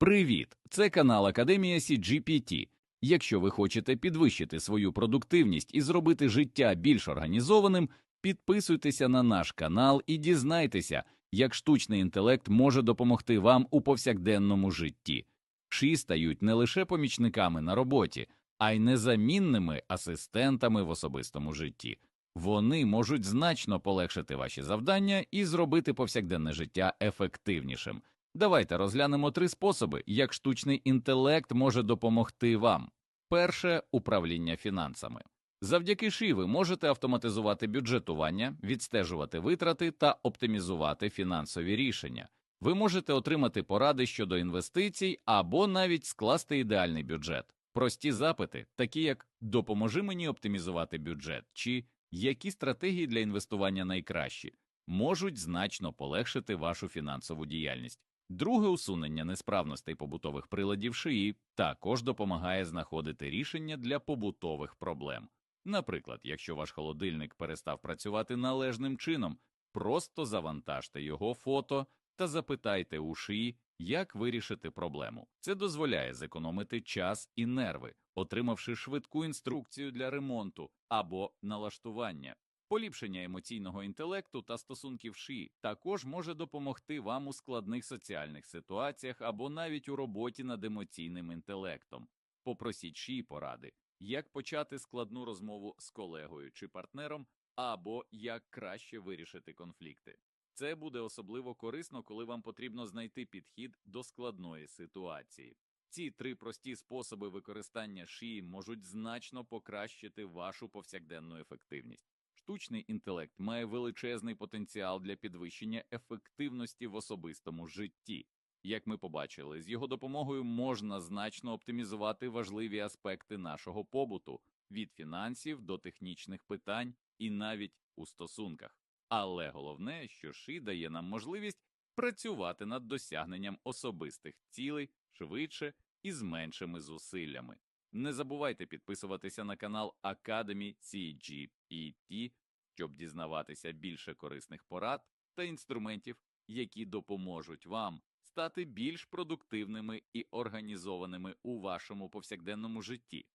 Привіт! Це канал Академія CGPT. Якщо ви хочете підвищити свою продуктивність і зробити життя більш організованим, підписуйтеся на наш канал і дізнайтеся, як штучний інтелект може допомогти вам у повсякденному житті. ШІ стають не лише помічниками на роботі, а й незамінними асистентами в особистому житті. Вони можуть значно полегшити ваші завдання і зробити повсякденне життя ефективнішим. Давайте розглянемо три способи, як штучний інтелект може допомогти вам. Перше управління фінансами. Завдяки ШІ ви можете автоматизувати бюджетування, відстежувати витрати та оптимізувати фінансові рішення. Ви можете отримати поради щодо інвестицій або навіть скласти ідеальний бюджет. Прості запити, такі як допоможи мені оптимізувати бюджет чи які стратегії для інвестування найкращі, можуть значно полегшити вашу фінансову діяльність. Друге усунення несправностей побутових приладів шиї також допомагає знаходити рішення для побутових проблем. Наприклад, якщо ваш холодильник перестав працювати належним чином, просто завантажте його фото та запитайте у шиї, як вирішити проблему. Це дозволяє зекономити час і нерви, отримавши швидку інструкцію для ремонту або налаштування. Поліпшення емоційного інтелекту та стосунків ШІ також може допомогти вам у складних соціальних ситуаціях або навіть у роботі над емоційним інтелектом. Попросіть ШІ поради, як почати складну розмову з колегою чи партнером, або як краще вирішити конфлікти. Це буде особливо корисно, коли вам потрібно знайти підхід до складної ситуації. Ці три прості способи використання шиї можуть значно покращити вашу повсякденну ефективність. Штучний інтелект має величезний потенціал для підвищення ефективності в особистому житті. Як ми побачили, з його допомогою можна значно оптимізувати важливі аспекти нашого побуту від фінансів до технічних питань і навіть у стосунках. Але головне, що ши дає нам можливість працювати над досягненням особистих цілей швидше і з меншими зусиллями. Не забувайте підписуватися на канал Academy CGPT, щоб дізнаватися більше корисних порад та інструментів, які допоможуть вам стати більш продуктивними і організованими у вашому повсякденному житті.